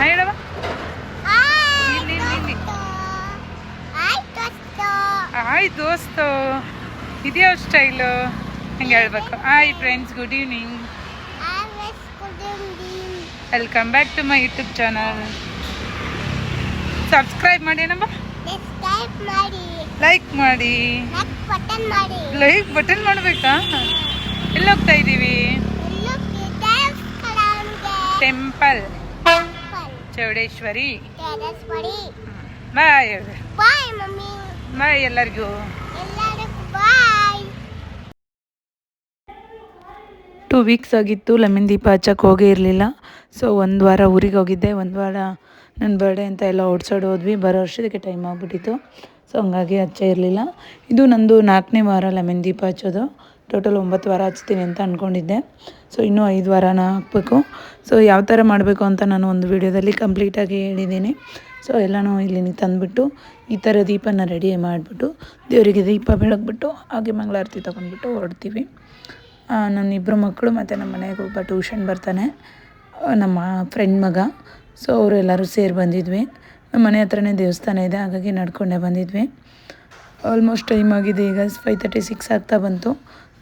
ಹೇಳವ ಇಲ್ಲಿ ಇಲ್ಲಿ ಇಲ್ಲಿ. ಹಾಯ್ ದೋಸ್ತು. ಇದ್ಯಾವ ಸ್ಟೈಲು ಹಂಗೆ ಹೇಳ್ಬೇಕು. Hi friends good evening welcome back to my YouTube channel subscribe ಮಾಡಿ ಏನಮ್ಮ? ಲೈಕ್ ಮಾಡಿ. ಲೈಕ್ ಬಟನ್ ಮಾಡಬೇಕಾ? ಎಲ್ಲೋಗ್ತಾ ಇದ್ದೀವಿ temple Chaudeshwari. Bye. Bye mummy. Bye ಎಲ್ಲರಿಗೂ. ಬಾಯ್. ಟೂ ವೀಕ್ಸ್ ಆಗಿತ್ತು ಲೆಮನ್ ದೀಪ ಹಚ್ಚಕ್ಕೆ ಹೋಗೇ ಇರಲಿಲ್ಲ. ಸೊ ಒಂದು ವಾರ ಊರಿಗೆ ಹೋಗಿದ್ದೆ. ಒಂದು ವಾರ ನನ್ನ ಬರ್ಡೇ ಅಂತ ಎಲ್ಲ ಔಟ್ಸೈಡ್ ಹೋದ್ವಿ. ಬರೋ ವರ್ಷದಕ್ಕೆ ಟೈಮ್ ಆಗಿಬಿಟ್ಟಿತ್ತು. ಸೊ ಹಂಗಾಗಿ ಹಚ್ಚೇ ಇರಲಿಲ್ಲ. ಇದು ನಂದು ನಾಲ್ಕನೇ ವಾರ ಲೆಮನ್ ದೀಪ ಹಚ್ಚೋದು. ಟೋಟಲ್ ಒಂಬತ್ತು ವಾರ ಹಚ್ತೀನಿ ಅಂತ ಅಂದ್ಕೊಂಡಿದ್ದೆ ಸೊ ಇನ್ನೂ ಐದು ವಾರನ ಹಾಕಬೇಕು. ಸೊ ಯಾವ ಥರ ಮಾಡಬೇಕು ಅಂತ ನಾನು ಒಂದು ವೀಡಿಯೋದಲ್ಲಿ ಕಂಪ್ಲೀಟಾಗಿ ಹೇಳಿದ್ದೀನಿ. ಸೊ ಎಲ್ಲನೂ ಇಲ್ಲಿ ತಂದುಬಿಟ್ಟು, ಈ ಥರ ದೀಪನ ರೆಡಿ ಮಾಡಿಬಿಟ್ಟು, ದೇವರಿಗೆ ದೀಪ ಬೆಳಗ್ಬಿಟ್ಟು, ಹಾಗೆ ಮಂಗಳಾರತಿ ತೊಗೊಂಡ್ಬಿಟ್ಟು ಹೊರಡ್ತೀವಿ. ನನ್ನ ಇಬ್ಬರು ಮಕ್ಕಳು ಮತ್ತು ನಮ್ಮ ಮನೆಗೆ ಒಬ್ಬ ಟ್ಯೂಷನ್ ಬರ್ತಾನೆ. ನಮ್ಮ ಫ್ರೆಂಡ್ ಮಗ. ಸೊ ಅವರೆಲ್ಲರೂ ಸೇರಿ ಬಂದಿದ್ವಿ. ನಮ್ಮ ಮನೆ ಹತ್ರನೇ ದೇವಸ್ಥಾನ ಇದೆ, ಹಾಗಾಗಿ ನಡ್ಕೊಂಡೇ ಬಂದಿದ್ವಿ. ಆಲ್ಮೋಸ್ಟ್ ಟೈಮ್ ಆಗಿದೆ ಈಗ ಫೈವ್ ತರ್ಟಿ ಸಿಕ್ಸ್ ಆಗ್ತಾ ಬಂತು.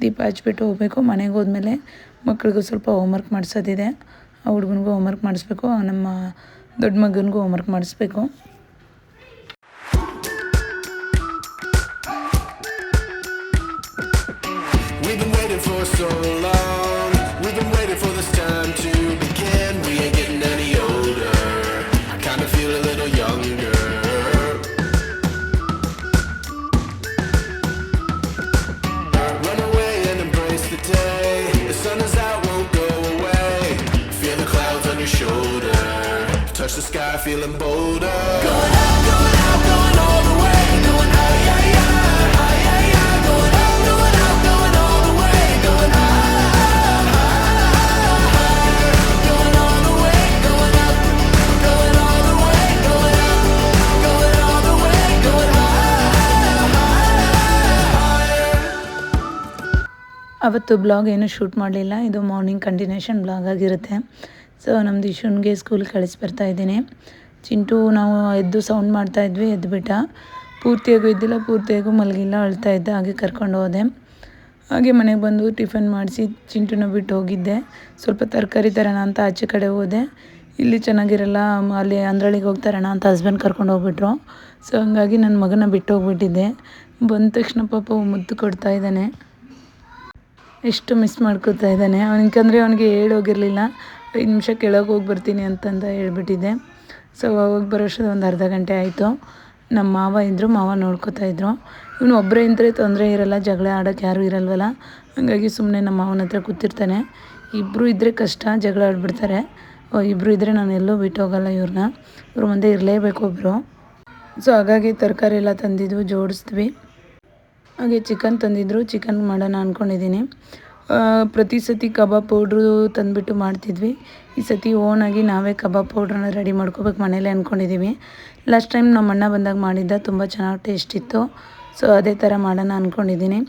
ದೀಪ ಹಚ್ಬಿಟ್ಟು ಹೋಗಬೇಕು. ಮನೆಗೆ ಹೋದ್ಮೇಲೆ ಮಕ್ಳಿಗೂ ಸ್ವಲ್ಪ ಹೋಮ್ವರ್ಕ್ ಮಾಡಿಸೋದಿದೆ. ಆ ಹುಡುಗನಿಗೂ ಹೋಮ್ವರ್ಕ್ ಮಾಡಿಸ್ಬೇಕು. ನಮ್ಮ ದೊಡ್ಡ ಮಗನಿಗೂ ಹೋಮ್ವರ್ಕ್ ಮಾಡಿಸ್ಬೇಕು. feeling bolder. Going out, going out, going all the way. Going high, yeah, yeah, high, yeah, yeah. Going out, going out, going all the way. Going high, higher. Going all the way, going up. Going all the way, going up. Going all the way, going high, higher. ಅವತ್ತು blog ಏನು shoot ಮಾಡಲಿಲ್ಲ ಇದು morning continuation blog ಆಗಿರುತ್ತೆ so ನಮ್ಮದು ಇಶುನ್ಗೆ school ಕಳಿಸಿ ಬರ್ತಾ ಇದ್ದೀನಿ ಚಿಂಟು ನಾವು ಎದ್ದು ಸೌಂಡ್ ಮಾಡ್ತಾ ಇದ್ವಿ ಎದ್ದುಬಿಟ್ಟ ಪೂರ್ತಿಯಾಗೂ ಇದ್ದಿಲ್ಲ, ಪೂರ್ತಿಯಾಗೂ ಮಲಗಿಲ್ಲ, ಅಳ್ತಾ ಇದ್ದ, ಹಾಗೆ ಕರ್ಕೊಂಡು ಹೋದೆ. ಹಾಗೆ ಮನೆಗೆ ಬಂದು ಟಿಫನ್ ಮಾಡಿಸಿ ಚಿಂಟುನ ಬಿಟ್ಟು ಹೋಗಿದ್ದೆ. ಸ್ವಲ್ಪ ತರಕಾರಿ ತರೋಣ ಅಂತ ಆಚೆ ಕಡೆ ಹೋದೆ. ಇಲ್ಲಿ ಚೆನ್ನಾಗಿರಲ್ಲ, ಅಲ್ಲಿ ಅಂದ್ರಳಿಗೆ ಹೋಗ್ತಾರಣ ಅಂತ ಹಸ್ಬೆಂಡ್ ಕರ್ಕೊಂಡು ಹೋಗ್ಬಿಟ್ರು. ಸೊ ಹಂಗಾಗಿ ನನ್ನ ಮಗನ ಬಿಟ್ಟು ಹೋಗ್ಬಿಟ್ಟಿದ್ದೆ. ಬಂದ ತಕ್ಷಣ ಪಾಪ ಮುದ್ದು ಕೊಡ್ತಾ ಇದ್ದಾನೆ. ಎಷ್ಟು ಮಿಸ್ ಮಾಡ್ಕೋತಾ ಇದ್ದಾನೆ. ಅವನಿಗಂದರೆ ಅವನಿಗೆ ಹೇಳೋಗಿರಲಿಲ್ಲ. ಐದು ನಿಮಿಷ ಕೆಳಗೆ ಹೋಗಿ ಬರ್ತೀನಿ ಅಂತಂದ ಹೇಳ್ಬಿಟ್ಟಿದ್ದೆ. ಸೊ ಹೋಗಿ ಬರೋಷ್ಟು ಒಂದು ಅರ್ಧ ಗಂಟೆ ಆಯಿತು. ನಮ್ಮ ಮಾವ ಇದ್ದರು ಮಾವ ನೋಡ್ಕೋತಾ ಇದ್ರು. ಇವನು ಒಬ್ಬರೇ ಇದ್ದರೆ ತೊಂದರೆ ಇರಲ್ಲ, ಜಗಳ ಆಡೋಕ್ಕೆ ಯಾರೂ ಇರಲ್ವಲ್ಲ. ಹಾಗಾಗಿ ಸುಮ್ಮನೆ ನಮ್ಮ ಮಾವನ ಹತ್ರ ಕೂತಿರ್ತಾನೆ. ಇಬ್ಬರು ಇದ್ದರೆ ಕಷ್ಟ, ಜಗಳ ಆಡ್ಬಿಡ್ತಾರೆ. ಇಬ್ಬರು ಇದ್ದರೆ ನಾನು ಎಲ್ಲೂ ಬಿಟ್ಟು ಹೋಗಲ್ಲ ಇವ್ರನ್ನ ಇವ್ರ ಮುಂದೆ ಇರಲೇಬೇಕು ಒಬ್ಬರು ಸೊ ಹಾಗಾಗಿ ತರಕಾರಿ ಎಲ್ಲ ತಂದಿದ್ವು ಜೋಡಿಸ್ತೀವಿ ಹಾಗೆ ಚಿಕನ್ ತಂದಿದ್ರು, ಚಿಕನ್ ಮಾಡೋಣ ಅಂದ್ಕೊಂಡಿದ್ದೀನಿ ಪ್ರತಿ ಸತಿ ಕಬಾಬ್ ಪೌಡ್ರು ತಂದುಬಿಟ್ಟು ಮಾಡ್ತಿದ್ವಿ. ಈ ಸತಿ ಓನಾಗಿ ನಾವೇ ಕಬಾಬ್ ಪೌಡ್ರನ್ನ ರೆಡಿ ಮಾಡ್ಕೋಬೇಕು ಮನೇಲೆ ಅಂದ್ಕೊಂಡಿದ್ದೀವಿ ಲಾಸ್ಟ್ ಟೈಮ್ ನಮ್ಮ ಅಣ್ಣ ಬಂದಾಗ ಮಾಡಿದ್ದ, ತುಂಬ ಚೆನ್ನಾಗಿ ಟೇಸ್ಟ್ ಇತ್ತು. ಸೊ ಅದೇ ಥರ ಮಾಡೋಣ ಅಂದ್ಕೊಂಡಿದ್ದೀನಿ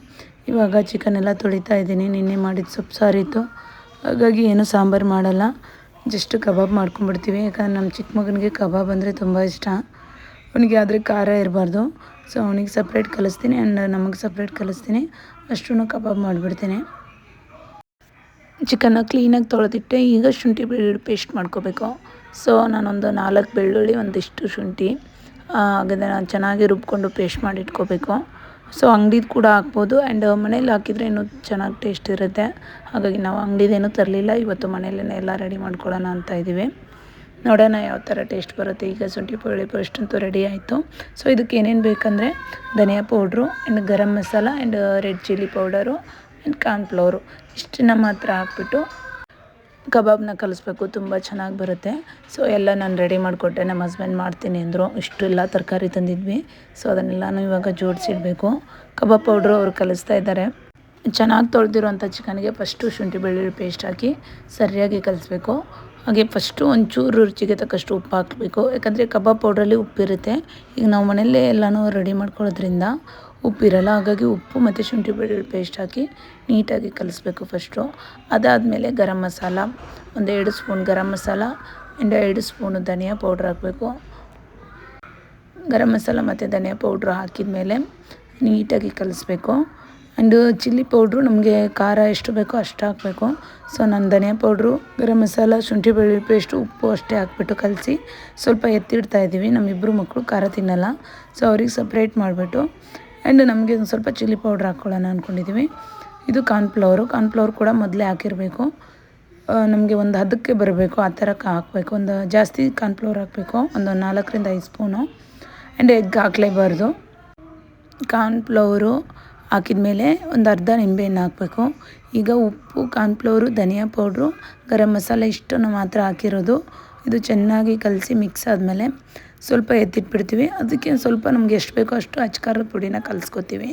ಇವಾಗ ಚಿಕನ್ ಎಲ್ಲ ತೊಳಿತಾ ಇದ್ದೀನಿ. ನಿನ್ನೆ ಮಾಡಿದ ಸೊಪ್ಪು ಸಾರಿತ್ತು. ಹಾಗಾಗಿ ಏನು ಸಾಂಬಾರು ಮಾಡಲ್ಲ. ಜಸ್ಟ್ ಕಬಾಬ್ ಮಾಡ್ಕೊಂಡ್ಬಿಡ್ತೀವಿ. ಯಾಕಂದ್ರೆ ನಮ್ಮ ಚಿಕ್ಕ ಮಗನಿಗೆ ಕಬಾಬ್ ಅಂದರೆ ತುಂಬ ಇಷ್ಟ. ಅವನಿಗೆ ಆದರೆ ಖಾರ ಇರಬಾರ್ದು. ಸೊ ಅವನಿಗೆ ಸಪ್ರೇಟ್ ಕಲಿಸ್ತೀನಿ ಆ್ಯಂಡ್ ನಮಗೆ ಸಪ್ರೇಟ್ ಕಲಿಸ್ತೀನಿ. ಅಷ್ಟು ಕಬಾಬ್ ಮಾಡಿಬಿಡ್ತೀನಿ. ಚಿಕನ್ನ ಕ್ಲೀನಾಗಿ ತೊಳೆದಿಟ್ಟೆ, ಈಗ ಶುಂಠಿ ಬೆಳ್ಳುಳ್ಳಿ ಪೇಸ್ಟ್ ಮಾಡ್ಕೋಬೇಕು. ಸೊ ನಾನೊಂದು ನಾಲ್ಕು ಬೆಳ್ಳುಳ್ಳಿ, ಒಂದಿಷ್ಟು ಶುಂಠಿ ಹಾಗಾದ್ರೆ ನಾನು ಚೆನ್ನಾಗಿ ರುಬ್ಕೊಂಡು ಪೇಸ್ಟ್ ಮಾಡಿ ಇಟ್ಕೋಬೇಕು. ಸೊ ಅಂಗ್ಡಿದು ಕೂಡ ಹಾಕ್ಬೋದು. ಆ್ಯಂಡ್ ಮನೇಲಿ ಹಾಕಿದರೆ ಇನ್ನೂ ಚೆನ್ನಾಗಿ ಟೇಸ್ಟ್ ಇರುತ್ತೆ. ಹಾಗಾಗಿ ನಾವು ಅಂಗಡಿದೇನೂ ತರಲಿಲ್ಲ. ಇವತ್ತು ಮನೇಲೇ ಎಲ್ಲ ರೆಡಿ ಮಾಡ್ಕೊಳ್ಳೋಣ ಅಂತ ಇದ್ದೀವಿ. ನೋಡೋಣ ಯಾವ ಥರ ಟೇಸ್ಟ್ ಬರುತ್ತೆ. ಈಗ ಶುಂಠಿ ಬೆಳ್ಳುಳ್ಳಿ ಪೇಸ್ಟ್ ಅಂತೂ ರೆಡಿ ಆಯಿತು. ಸೊ ಇದಕ್ಕೆ ಏನೇನು ಬೇಕಂದರೆ dhania powder and garam masala and red chilli powder and cornflour ಇಷ್ಟನ್ನ ಮಾತ್ರ ಹಾಕ್ಬಿಟ್ಟು ಕಬಾಬ್ನ ಕಲಿಸ್ಬೇಕು, ತುಂಬ ಚೆನ್ನಾಗಿ ಬರುತ್ತೆ. ಸೊ ಎಲ್ಲ ನಾನು ರೆಡಿ ಮಾಡಿಕೊಟ್ಟೆ, ನಮ್ಮ ಹಸ್ಬೆಂಡ್ ಮಾಡ್ತೀನಿ ಅಂದರು. ಇಷ್ಟೆಲ್ಲ ತರಕಾರಿ ತಂದಿದ್ವಿ. ಸೊ ಅದನ್ನೆಲ್ಲನೂ ಇವಾಗ ಜೋಡಿಸಿಡಬೇಕು. ಕಬಾಬ್ ಪೌಡ್ರು ಅವರು ಕಲಿಸ್ತಾ ಇದ್ದಾರೆ. ಚೆನ್ನಾಗಿ ತೊಳೆದಿರೋಂಥ ಚಿಕನ್ಗೆ ಫಸ್ಟು ಶುಂಠಿ ಬೆಳ್ಳುಳ್ಳಿ ಪೇಸ್ಟ್ ಹಾಕಿ ಸರಿಯಾಗಿ ಕಲಿಸ್ಬೇಕು. ಹಾಗೆ ಫಸ್ಟು ಒಂಚೂರು ರುಚಿಗೆ ತಕ್ಕಷ್ಟು ಉಪ್ಪು ಹಾಕಬೇಕು. ಯಾಕಂದರೆ ಕಬಾಬ್ ಪೌಡ್ರಲ್ಲಿ ಉಪ್ಪಿರುತ್ತೆ. ಈಗ ನಾವು ಮನೆಯಲ್ಲೇ ಎಲ್ಲನೂ ರೆಡಿ ಮಾಡ್ಕೊಳ್ಳೋದ್ರಿಂದ ಉಪ್ಪಿರಲ್ಲ ಹಾಗಾಗಿ ಉಪ್ಪು ಮತ್ತು ಶುಂಠಿ ಬೆಳ್ಳುಳ್ಳಿ ಪೇಸ್ಟ್ ಹಾಕಿ ನೀಟಾಗಿ ಕಲಿಸ್ಬೇಕು ಫಸ್ಟು ಅದಾದಮೇಲೆ ಗರಂ ಮಸಾಲ, ಒಂದು ಎರಡು ಸ್ಪೂನ್ ಗರಂ ಮಸಾಲ ಆ್ಯಂಡ್ ಎರಡು ಸ್ಪೂನು ಧನಿಯಾ ಪೌಡ್ರ್ ಹಾಕಬೇಕು. ಗರಂ ಮಸಾಲ ಮತ್ತು ಧನಿಯಾ ಪೌಡ್ರ್ ಹಾಕಿದ ಮೇಲೆ ನೀಟಾಗಿ ಕಲಿಸ್ಬೇಕು. ಆ್ಯಂಡ್ ಚಿಲ್ಲಿ ಪೌಡ್ರು ನಮಗೆ ಖಾರ ಎಷ್ಟು ಬೇಕೋ ಅಷ್ಟು ಹಾಕಬೇಕು. ಸೊ ನಾನು ಧನಿಯಾ ಪೌಡ್ರು, ಗರಂ ಮಸಾಲ, ಶುಂಠಿ ಬೆಳ್ಳುಳ್ಳಿ ಪೇಸ್ಟು ಉಪ್ಪು ಅಷ್ಟೇ ಹಾಕ್ಬಿಟ್ಟು ಕಲಸಿ ಸ್ವಲ್ಪ ಎತ್ತಿಡ್ತಾ ಇದ್ದೀವಿ. ನಮ್ಮಿಬ್ಬರು ಮಕ್ಕಳು ಖಾರ ತಿನ್ನಲ್ಲ. ಸೊ ಅವ್ರಿಗೆ ಸಪ್ರೇಟ್ ಮಾಡಿಬಿಟ್ಟು ಆ್ಯಂಡ್ ನಮಗೆ ಒಂದು ಸ್ವಲ್ಪ ಚಿಲ್ಲಿ ಪೌಡ್ರ್ ಹಾಕ್ಕೊಳ್ಳೋಣ ಅಂದ್ಕೊಂಡಿದ್ದೀವಿ. ಇದು ಕಾರ್ನ್ಫ್ಲವರು ಕಾರ್ನ್ಫ್ಲವರ್ ಕೂಡ ಮೊದಲೇ ಹಾಕಿರಬೇಕು. ನಮಗೆ ಒಂದು ಹದಕ್ಕೆ ಬರಬೇಕು, ಆ ಥರ ಹಾಕಬೇಕು. ಒಂದು ಜಾಸ್ತಿ ಕಾರ್ನ್ಫ್ಲವರ್ ಹಾಕಬೇಕು. ಒಂದು ನಾಲ್ಕರಿಂದ ಐದು ಸ್ಪೂನು. ಆ್ಯಂಡ್ ಎಗ್ ಹಾಕಲೇಬಾರ್ದು. ಕಾರ್ನ್ಫ್ಲವರು ಹಾಕಿದ ಮೇಲೆ ಒಂದು ಅರ್ಧ ನಿಂಬೆಹಣ್ಣು ಹಾಕಬೇಕು. ಈಗ ಉಪ್ಪು ಕಾರ್ನ್ಫ್ಲವರು ಧನಿಯಾ ಪೌಡ್ರು, ಗರಂ ಮಸಾಲೆ ಇಷ್ಟನ್ನು ಮಾತ್ರ ಹಾಕಿರೋದು. ಇದು ಚೆನ್ನಾಗಿ ಕಲಸಿ ಮಿಕ್ಸ್ ಆದಮೇಲೆ ಸ್ವಲ್ಪ ಎತ್ತಿಟ್ಬಿಡ್ತೀವಿ. ಅದಕ್ಕೆ ಸ್ವಲ್ಪ ನಮ್ಗೆ ಎಷ್ಟು ಬೇಕೋ ಅಷ್ಟು ಅಚ್ಕಾರದ ಪುಡಿನ ಕಲಿಸ್ಕೊತೀವಿ.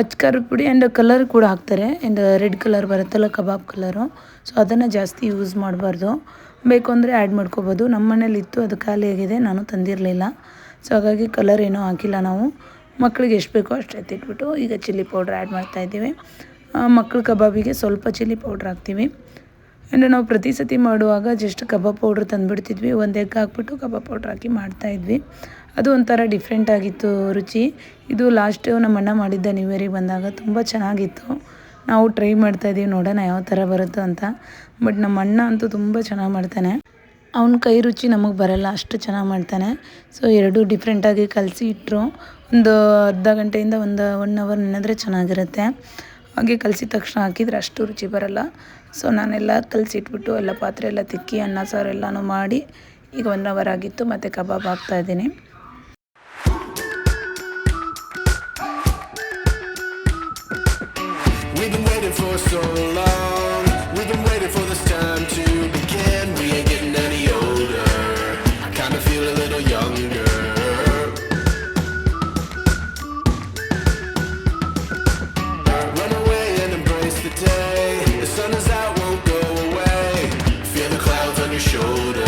ಅಚ್ಕಾರದ ಪುಡಿ ಆ್ಯಂಡ್ ಕಲರ್ ಕೂಡ ಹಾಕ್ತಾರೆ. ಆ್ಯಂಡ್ ರೆಡ್ ಕಲರ್ ಬರುತ್ತಲ್ಲ, ಕಬಾಬ್ ಕಲರು ಸೊ ಅದನ್ನು ಜಾಸ್ತಿ ಯೂಸ್ ಮಾಡಬಾರ್ದು. ಬೇಕು ಅಂದರೆ ಆ್ಯಡ್ ಮಾಡ್ಕೋಬೋದು. ನಮ್ಮ ಮನೇಲಿ ಇತ್ತು, ಅದು ಖಾಲಿಯಾಗಿದೆ ನಾನು ತಂದಿರಲಿಲ್ಲ. ಸೊ ಹಾಗಾಗಿ ಕಲರ್ ಏನೂ ಹಾಕಿಲ್ಲ ನಾವು. ಮಕ್ಕಳಿಗೆ ಎಷ್ಟು ಬೇಕೋ ಅಷ್ಟು ಎತ್ತಿಟ್ಬಿಟ್ಟು ಈಗ ಚಿಲ್ಲಿ ಪೌಡ್ರ್ ಆ್ಯಡ್ ಮಾಡ್ತಾಯಿದ್ದೀವಿ ಮಕ್ಕಳ ಕಬಾಬಿಗೆ ಸ್ವಲ್ಪ ಚಿಲ್ಲಿ ಪೌಡ್ರ್ ಹಾಕ್ತೀವಿ. ಆ್ಯಂಡ್ ನಾವು ಪ್ರತಿ ಸತಿ ಮಾಡುವಾಗ ಜಸ್ಟ್ ಕಬಾಬ್ ಪೌಡ್ರ್ ತಂದುಬಿಡ್ತಿದ್ವಿ. ಒಂದು ಎಗ್ ಹಾಕ್ಬಿಟ್ಟು ಕಬಾಬ್ ಪೌಡ್ರ್ ಹಾಕಿ ಮಾಡ್ತಾಯಿದ್ವಿ ಅದು ಒಂಥರ ಡಿಫ್ರೆಂಟ್ ಆಗಿತ್ತು ರುಚಿ. ಇದು ಲಾಸ್ಟ್ ನಮ್ಮ ಅಣ್ಣ ಮಾಡಿದ್ದ ನ್ಯೂ ಇಯರಿಗೆ ಬಂದಾಗ ತುಂಬ ಚೆನ್ನಾಗಿತ್ತು. ನಾವು ಟ್ರೈ ಮಾಡ್ತಾಯಿದ್ದೀವಿ ನೋಡೋಣ ಯಾವ ಥರ ಬರುತ್ತೋ ಅಂತ. ಬಟ್ ನಮ್ಮ ಅಣ್ಣ ಅಂತೂ ತುಂಬ ಚೆನ್ನಾಗಿ ಮಾಡ್ತಾನೆ. ಅವನ ಕೈ ರುಚಿ ನಮಗೆ ಬರಲ್ಲ, ಅಷ್ಟು ಚೆನ್ನಾಗಿ ಮಾಡ್ತಾನೆ. ಸೊ ಎರಡೂ ಡಿಫ್ರೆಂಟಾಗಿ ಕಲಸಿ ಇಟ್ಟರು ಒಂದು ಅರ್ಧ ಗಂಟೆಯಿಂದ ಒಂದು ಒನ್ ಅವರ್ ನೆನೆದ್ರೆ ಚೆನ್ನಾಗಿರುತ್ತೆ. ಹಾಗೆ ಕಲಸಿದ ತಕ್ಷಣ ಹಾಕಿದರೆ ಅಷ್ಟು ರುಚಿ ಬರಲ್ಲ ಸೊ ನಾನೆಲ್ಲ ಕಲಸಿಟ್ಬಿಟ್ಟು ಎಲ್ಲ ಪಾತ್ರೆ ಎಲ್ಲ ತಿಕ್ಕಿ, ಅನ್ನ, ಸಾರು ಎಲ್ಲನೂ ಮಾಡಿ ಈಗ ಒನ್ ಅವರ್ ಆಗಿತ್ತು, ಮತ್ತು ಕಬಾಬ್ ಹಾಕ್ತಾಯಿದ್ದೀನಿ for so long. The sun is out, won't go away. Feel the clouds on your shoulder.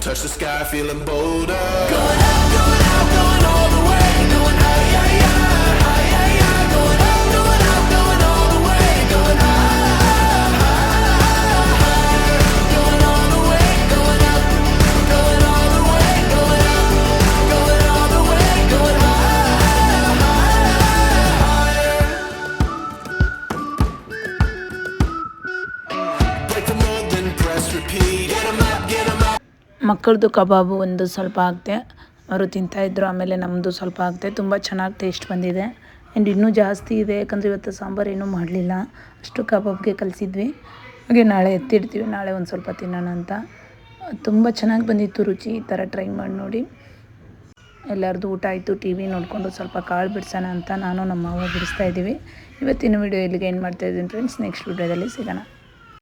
Touch the sky, feeling bolder. Going out, going out, going all ಮಕ್ಕಳದು ಕಬಾಬು ಒಂದು ಸ್ವಲ್ಪ ಆಗ್ತೆ. ಅವರು ತಿಂತಾಯಿದ್ರು ಆಮೇಲೆ ನಮ್ಮದು ಸ್ವಲ್ಪ ಆಗ್ತೆ. ತುಂಬ ಚೆನ್ನಾಗಿ ಟೇಸ್ಟ್ ಬಂದಿದೆ. ಆ್ಯಂಡ್ ಇನ್ನೂ ಜಾಸ್ತಿ ಇದೆ, ಯಾಕಂದರೆ ಇವತ್ತು ಸಾಂಬಾರು ಏನೂ ಮಾಡಲಿಲ್ಲ. ಅಷ್ಟು ಕಬಾಬ್ಗೆ ಕಲಿಸಿದ್ವಿ. ಹಾಗೆ ನಾಳೆ ಎತ್ತಿಡ್ತೀವಿ, ನಾಳೆ ಒಂದು ಸ್ವಲ್ಪ ತಿನ್ನೋಣ ಅಂತ. ತುಂಬ ಚೆನ್ನಾಗಿ ಬಂದಿತ್ತು ರುಚಿ, ಈ ಥರ ಟ್ರೈ ಮಾಡಿ ನೋಡಿ. ಎಲ್ಲರದು ಊಟ ಆಯಿತು ಟಿ ವಿ ನೋಡಿಕೊಂಡು ಸ್ವಲ್ಪ ಕಾಳು ಬಿಡಿಸೋಣ ಅಂತ ನಾನು ನಮ್ಮ ಮಾವ ಬಿಡಿಸ್ತಾ ಇದ್ದೀವಿ. ಇವತ್ತಿನ ವಿಡಿಯೋ ಇಲ್ಲಿಗೆ ಏನು ಮಾಡ್ತಾಯಿದ್ದೀನಿ ಫ್ರೆಂಡ್ಸ್ ನೆಕ್ಸ್ಟ್ ವಿಡಿಯೋದಲ್ಲಿ ಸಿಗೋಣ.